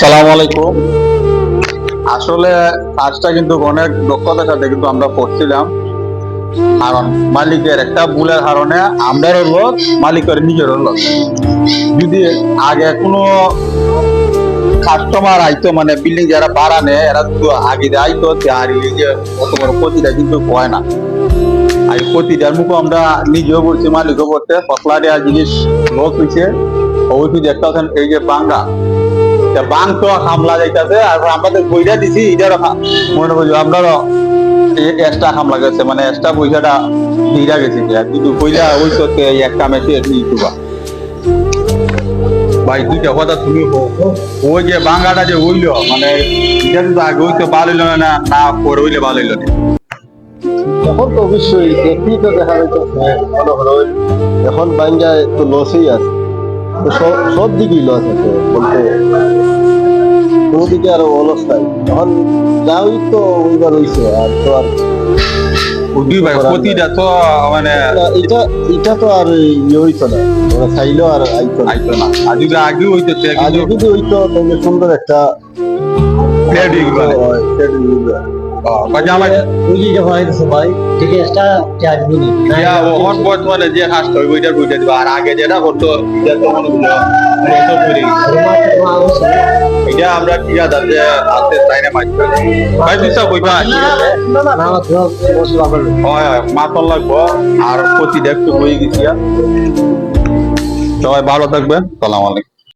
সালাম আলাইকুম। আসলে কাজটা কিন্তু অনেক দক্ষতার সাথে কিন্তু আমরা করছিলাম। কারণ মালিকের একটা ভুলের কারণে আমরাও লস মালিকের নিজেরও লস যদি আগে কোনো কাস্টমার আইতো মানে বিল্ডিং যারা ভাড়া নেয়, এরা তো আগে আইতো আর এই যে কত বড় ক্ষতিটা কিন্তু হয় না। আর ক্ষতিটার মুখে আমরা নিজেও বলছি, মালিকও বলতে ফসলারে আর জিনিস লস হয়েছে ওই তুই দেখতে এই যে বাঙ্গা। হামলা যাইতাছে, আর বইটা দিছি এটারও মনে আপনারও এক্সট্রা হামলা গেছে মানে এক্সট্রা পয়সাটা দিয়ে গেছে কিন্তু ওই ইউটিউবা ভাই, দুইটা কথা তুমি ওই যে যে মানে এটা আগে ভালো না না পরে হইলে ভালো না। এখন তো অবশ্যই তো দেখা মনে হলো এখন বাঞ্জায় তো লসই আছে। তো সব দিকেই লস আছে বলতে কোনো দিকে আরও অলস নাই। এখন যা তো ওইবার হইছে আর তো আর তো মানে এটা এটা তো আর ইয়ে হইতো না ওরা চাইলেও আর আইতো আইতো না। আর যদি আগে হইতো আগে যদি হইতো তাহলে সুন্দর একটা প্লেট হয়ে। হয়, হয়ে কাজে আমার বুঝি যখন হইতেছে ভাই ঠিক চার্জ ওহন বর্তমানে যে দিবা। আর আগে যেটা করতো এটা তো মনে হলো রসদ করে এটা আমরা ঠিক আছে যে না ভাই সব কইবা হয় হয় মাতল লাগবো। আর প্রতি দেখতে বই গেছি সবাই ভালো থাকবেন। সালাম আলাইকুম।